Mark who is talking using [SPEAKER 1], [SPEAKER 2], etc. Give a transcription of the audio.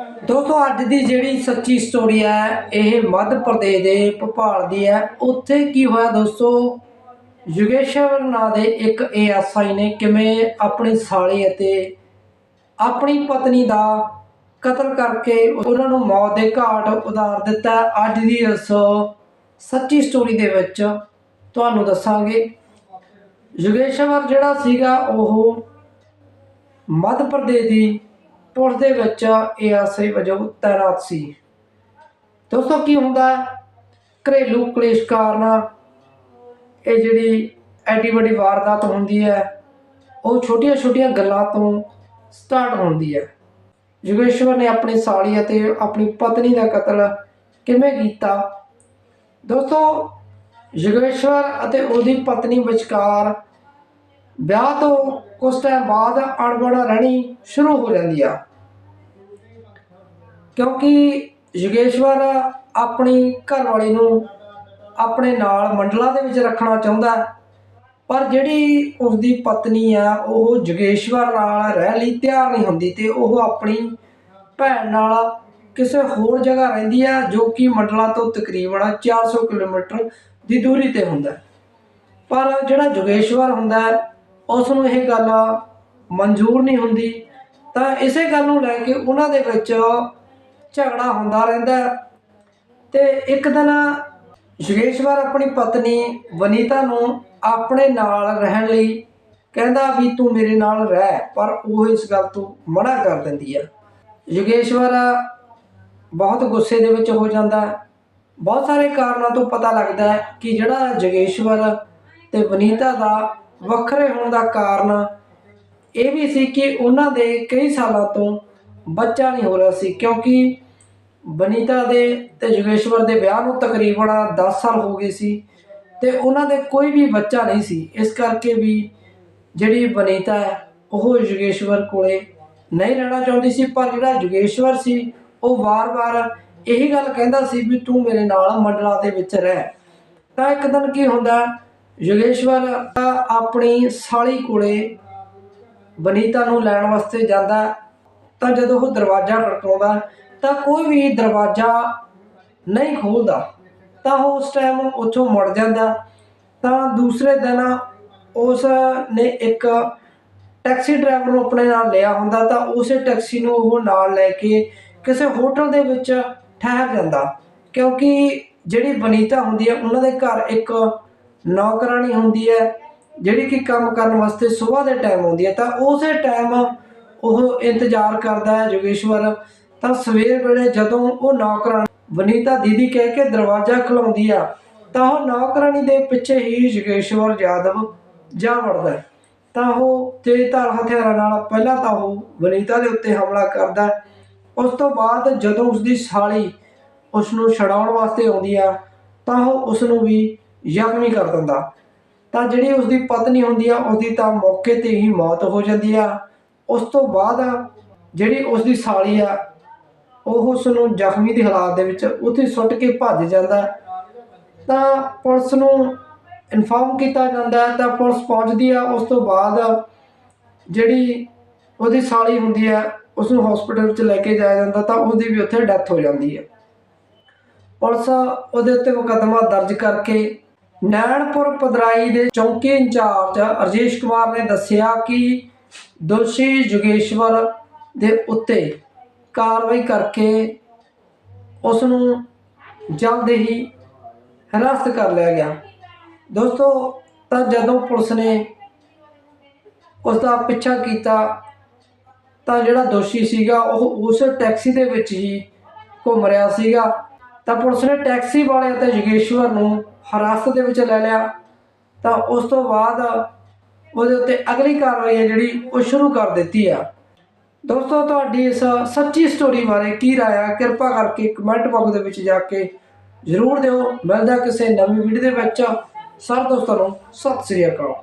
[SPEAKER 1] ਦੋਸਤੋ ਅੱਜ ਦੀ ਜਿਹੜੀ ਸੱਚੀ ਸਟੋਰੀ ਹੈ, ਇਹ ਮੱਧ ਪ੍ਰਦੇਸ਼ ਦੇ ਭੋਪਾਲ ਦੀ ਹੈ। ਉੱਥੇ ਕੀ ਹੋਇਆ ਦੋਸਤੋ? ਯੁਗੇਸ਼ਵਰ ਨਾਂ ਦੇ ਇੱਕ ਏਐਸਆਈ ਨੇ ਕਿਵੇਂ ਆਪਣੀ ਸਾਲੀ ਅਤੇ ਆਪਣੀ ਪਤਨੀ ਦਾ ਕਤਲ ਕਰਕੇ ਉਹਨਾਂ ਨੂੰ ਮੌਤ ਦੇ ਘਾਟ ਉਤਾਰ ਦਿੱਤਾ ਅੱਜ ਦੀ ਇਸ ਸੱਚੀ ਸਟੋਰੀ ਦੇ ਵਿੱਚ ਤੁਹਾਨੂੰ ਦੱਸਾਂਗੇ। ਯੁਗੇਸ਼ਵਰ ਜਿਹੜਾ ਸੀਗਾ, ਉਹ ਮੱਧ ਪ੍ਰਦੇਸ਼ ਦੀ ਪੁਲਿਸ ਦੇ ਵਿੱਚ ਏਐਸਆਈ ਵਜੋਂ ਤੈਨਾਤ ਸੀ। ਦੋਸਤੋ, ਕੀ ਹੁੰਦਾ ਘਰੇਲੂ ਕਲੇਸ਼ ਕਾਰਨ ਇਹ ਜਿਹੜੀ ਐਡੀ ਵੱਡੀ ਵਾਰਦਾਤ ਹੁੰਦੀ ਹੈ, ਉਹ ਛੋਟੀਆਂ ਛੋਟੀਆਂ ਗੱਲਾਂ ਤੋਂ ਸਟਾਰਟ ਹੁੰਦੀ ਹੈ। ਯੋਗੇਸ਼ਵਰ ਨੇ ਆਪਣੀ ਸਾਲੀ ਅਤੇ ਆਪਣੀ ਪਤਨੀ ਦਾ ਕਤਲ ਕਿਵੇਂ ਕੀਤਾ? ਦੋਸਤੋ, ਯੋਗੇਸ਼ਵਰ ਅਤੇ ਉਹਦੀ ਪਤਨੀ ਵਿਚਕਾਰ ਵਿਆਹ ਤੋਂ ਕੁਝ ਟਾਈਮ ਬਾਅਦ ਅਣਬਣ ਰਹਿਣੀ ਸ਼ੁਰੂ ਹੋ ਜਾਂਦੀ ਆ। ਕਿਉਂਕਿ ਯੋਗੇਸ਼ਵਰ ਆਪਣੀ ਘਰਵਾਲੀ ਨੂੰ ਆਪਣੇ ਨਾਲ ਮੰਡਲਾਂ ਦੇ ਵਿੱਚ ਰੱਖਣਾ ਚਾਹੁੰਦਾ ਪਰ ਜਿਹੜੀ ਉਸਦੀ ਪਤਨੀ ਆ, ਉਹ ਜਗੇਸ਼ਵਰ ਨਾਲ ਰਹਿਣ ਲਈ ਤਿਆਰ ਨਹੀਂ ਹੁੰਦੀ ਤੇ ਉਹ ਆਪਣੀ ਭੈਣ ਨਾਲ ਕਿਸੇ ਹੋਰ ਜਗ੍ਹਾ ਰਹਿੰਦੀ ਆ, ਜੋ ਕਿ ਮੰਡਲਾਂ ਤੋਂ ਤਕਰੀਬਨ 400 ਕਿਲੋਮੀਟਰ ਦੀ ਦੂਰੀ ਤੇ ਹੁੰਦਾ ਪਰ ਜਿਹੜਾ ਜੋਗੇਸ਼ਵਰ ਹੁੰਦਾ ਉਸ ਨੂੰ ਇਹ ਗੱਲ ਮਨਜ਼ੂਰ ਨਹੀਂ ਹੁੰਦੀ। ਤਾਂ ਇਸੇ ਗੱਲ ਨੂੰ ਲੈ ਕੇ ਉਹਨਾਂ ਦੇ ਵਿੱਚ ਝਗੜਾ ਹੁੰਦਾ ਰਹਿੰਦਾ ਹੈ। ਤੇ ਇੱਕ ਦਿਨ ਯੋਗੇਸ਼ਵਰ ਆਪਣੀ ਪਤਨੀ ਵਨੀਤਾ ਨੂੰ ਆਪਣੇ ਨਾਲ ਰਹਿਣ ਲਈ ਕਹਿੰਦਾ ਵੀ ਤੂੰ ਮੇਰੇ ਨਾਲ ਰਹਿ, ਪਰ ਉਹ ਇਸ ਗੱਲ ਤੋਂ ਮਨਾ ਕਰ ਦਿੰਦੀ ਆ ਯੋਗੇਸ਼ਵਰ ਬਹੁਤ ਗੁੱਸੇ ਦੇ ਵਿੱਚ ਹੋ ਜਾਂਦਾ ਬਹੁਤ ਸਾਰੇ ਕਾਰਨਾਂ ਤੋਂ ਪਤਾ ਲੱਗਦਾ ਹੈ ਕਿ ਜਿਹੜਾ ਜਗੇਸ਼ਵਰ ਤੇ ਵਨੀਤਾ ਦਾ ਵੱਖਰੇ ਹੋਣ ਦਾ ਕਾਰਨ ਇਹ ਵੀ ਸੀ ਕਿ ਉਹਨਾਂ ਦੇ ਕਈ ਸਾਲਾਂ ਤੋਂ ਬੱਚਾ ਨਹੀਂ ਹੋ ਰਿਹਾ ਸੀ, ਕਿਉਂਕਿ ਬਨੀਤਾ ਦੇ ਤੇ ਯੋਗੇਸ਼ਵਰ ਦੇ ਵਿਆਹ ਨੂੰ ਤਕਰੀਬਨ 10 ਸਾਲ ਹੋ ਗਏ ਸੀ ਤੇ ਉਹਨਾਂ ਦੇ ਕੋਈ ਵੀ ਬੱਚਾ ਨਹੀਂ ਸੀ। ਇਸ ਕਰਕੇ ਵੀ ਜਿਹੜੀ ਬਨੀਤਾ ਹੈ, ਉਹ ਯੋਗੇਸ਼ਵਰ ਕੋਲੇ ਨਹੀਂ ਰਹਿਣਾ ਚਾਹੁੰਦੀ ਸੀ, ਪਰ ਜਿਹੜਾ ਯੋਗੇਸ਼ਵਰ ਸੀ, ਉਹ ਵਾਰ-ਵਾਰ ਇਹੀ ਗੱਲ ਕਹਿੰਦਾ ਸੀ ਵੀ ਤੂੰ ਮੇਰੇ ਨਾਲ ਮੰਡਲਾ ਦੇ ਵਿੱਚ ਰਹਿ। ਤਾਂ ਇੱਕ ਦਿਨ ਕੀ ਹੁੰਦਾ ਯੋਗੇਸ਼ਵਰ, ਆਪਣੀ ਸਾਲੀ ਕੋਲੇ ਬਨੀਤਾ ਨੂੰ ਲੈਣ ਵਾਸਤੇ ਜਾਂਦਾ, ਤਾਂ ਜਦੋਂ ਉਹ ਦਰਵਾਜ਼ਾ ਖੜਕਾਉਂਦਾ, ਤਾਂ ਕੋਈ ਵੀ ਦਰਵਾਜ਼ਾ ਨਹੀਂ ਖੋਲਦਾ, ਤਾਂ ਉਹ ਉਸ ਟਾਈਮ ਉੱਥੋਂ ਮੁੜ ਜਾਂਦਾ। ਤਾਂ ਦੂਸਰੇ ਦਿਨ ਉਸ ਨੇ ਇੱਕ ਟੈਕਸੀ ਡਰਾਈਵਰ ਨੂੰ ਆਪਣੇ ਨਾਲ ਲਿਆ ਹੁੰਦਾ, ਤਾਂ ਉਸੇ ਟੈਕਸੀ ਨੂੰ ਉਹ ਨਾਲ ਲੈ ਕੇ ਕਿਸੇ ਹੋਟਲ ਦੇ ਵਿੱਚ ਠਹਿਰ ਜਾਂਦਾ। ਕਿਉਂਕਿ ਜਿਹੜੀ ਬਨੀਤਾ ਹੁੰਦੀ ਹੈ, ਉਹਨਾਂ ਦੇ ਘਰ ਇੱਕ ਨੌਕਰਾਨੀ ਹੁੰਦੀ ਹੈ, ਜਿਹੜੀ ਕਿ ਕੰਮ ਕਰਨ ਵਾਸਤੇ ਸਵੇਰ ਦੇ ਟਾਈਮ ਆਉਂਦੀ ਹੈ, ਤਾਂ ਉਸੇ ਟਾਈਮ ਉਹ ਇੰਤਜ਼ਾਰ ਕਰਦਾ ਹੈ ਯੋਗੇਸ਼ਵਰ ਤਾਂ ਸਵੇਰ ਵੇਲੇ ਜਦੋਂ ਉਹ ਨੌਕਰਾਨੀ ਵਨੀਤਾ ਦੀਦੀ ਕਹਿ ਕੇ ਦਰਵਾਜ਼ਾ ਖਲਾਉਂਦੀ ਆ, ਤਾਂ ਉਹ ਨੌਕਰਾਨੀ ਦੇ ਪਿੱਛੇ ਹੀ ਯੋਗੇਸ਼ਵਰ ਯਾਦਵ ਜਾ ਵੜਦਾ ਤਾਂ ਉਹ ਤੇਜ਼ਧਾਰ ਹਥਿਆਰਾਂ ਨਾਲ ਪਹਿਲਾਂ ਤਾਂ ਉਹ ਵਨੀਤਾ ਦੇ ਉੱਤੇ ਹਮਲਾ ਕਰਦਾ ਉਸ ਤੋਂ ਬਾਅਦ ਜਦੋਂ ਉਸਦੀ ਸਾਲੀ ਉਸ ਨੂੰ ਛਡਾਉਣ ਵਾਸਤੇ ਆਉਂਦੀ ਆ, ਤਾਂ ਉਹ ਉਸ ਨੂੰ ਵੀ ਜ਼ਖਮੀ ਕਰ ਦਿੰਦਾ। ਤਾਂ ਜਿਹੜੀ ਉਸਦੀ ਪਤਨੀ ਹੁੰਦੀ ਆ ਉਹਦੀ ਤਾਂ ਮੌਕੇ ਤੇ ਹੀ ਮੌਤ ਹੋ ਜਾਂਦੀ ਆ। ਉਸ ਤੋਂ ਬਾਅਦ ਜਿਹੜੀ ਉਸਦੀ ਸਾਲੀ ਆ, ਉਹ ਉਸ ਨੂੰ ਜ਼ਖਮੀ ਦੀ ਹਾਲਾਤ ਦੇ ਵਿੱਚ ਉੱਥੇ ਸੁੱਟ ਕੇ ਭੱਜ ਜਾਂਦਾ। ਤਾਂ ਪੁਲਿਸ ਨੂੰ ਇਨਫਾਰਮ ਕੀਤਾ ਜਾਂਦਾ ਤਾਂ ਪੁਲਿਸ ਪਹੁੰਚਦੀ ਆ। ਉਸ ਤੋਂ ਬਾਅਦ ਜਿਹੜੀ ਉਹਦੀ ਸਾਲੀ ਹੁੰਦੀ ਹੈ ਉਸ ਨੂੰ ਹਸਪੀਟਲ ਵਿੱਚ ਲੈ ਕੇ ਜਾਇਆ ਜਾਂਦਾ, ਤਾਂ ਉਹਦੀ ਵੀ ਉੱਥੇ ਡੈਥ ਹੋ ਜਾਂਦੀ ਹੈ ਪੁਲਿਸ ਉਹਦੇ ਉੱਤੇ ਮੁਕੱਦਮਾ ਦਰਜ ਕਰਕੇ ਨੈਣਪੁਰ ਪਦਰਾਈ ਦੇ ਚੌਂਕੀ ਇੰਚਾਰਜ ਰਜੇਸ਼ ਕੁਮਾਰ ਨੇ ਦੱਸਿਆ ਕਿ ਦੋਸ਼ੀ ਯੋਗੇਸ਼ਵਰ ਦੇ ਉੱਤੇ ਕਾਰਵਾਈ ਕਰਕੇ ਉਸ ਨੂੰ ਜਲਦ ਹੀ ਹਿਰਾਸਤ ਕਰ ਲਿਆ ਗਿਆ। ਦੋਸਤੋ, ਤਾਂ ਜਦੋਂ ਪੁਲਿਸ ਨੇ ਉਸ ਦਾ ਪਿੱਛਾ ਕੀਤਾ, ਤਾਂ ਜਿਹੜਾ ਦੋਸ਼ੀ ਸੀਗਾ, ਉਹ ਉਸ ਟੈਕਸੀ ਦੇ ਵਿੱਚ ਹੀ ਘੁੰਮ ਰਿਹਾ ਸੀਗਾ। ਤਾਂ ਪੁਲਿਸ ਨੇ ਟੈਕਸੀ ਵਾਲੇ ਅਤੇ ਯੋਗੇਸ਼ਵਰ ਨੂੰ ਹਿਰਾਸਤ ਦੇ ਵਿੱਚ ਲੈ ਲਿਆ। ਤਾਂ ਉਸ ਤੋਂ ਬਾਅਦ ਉਹਦੇ ਉੱਤੇ ਅਗਲੀ ਕਾਰਵਾਈ ਹੈ ਜਿਹੜੀ ਉਹ ਸ਼ੁਰੂ ਕਰ ਦਿੱਤੀ ਆ। ਦੋਸਤੋ, ਤੁਹਾਡੀ ਇਸ ਸੱਚੀ ਸਟੋਰੀ ਬਾਰੇ ਕੀ ਰਾਏ ਆ, ਕਿਰਪਾ ਕਰਕੇ ਕਮੈਂਟ ਬਾਕਸ ਦੇ ਵਿੱਚ ਜਾ ਕੇ ਜ਼ਰੂਰ ਦਿਓ। ਮਿਲਦਾ ਕਿਸੇ ਨਵੀਂ ਵੀਡੀਓ ਦੇ ਵਿੱਚ। ਸਾਰੇ ਦੋਸਤਾਂ ਨੂੰ ਸਤਿ ਸ੍ਰੀ ਅਕਾਲ।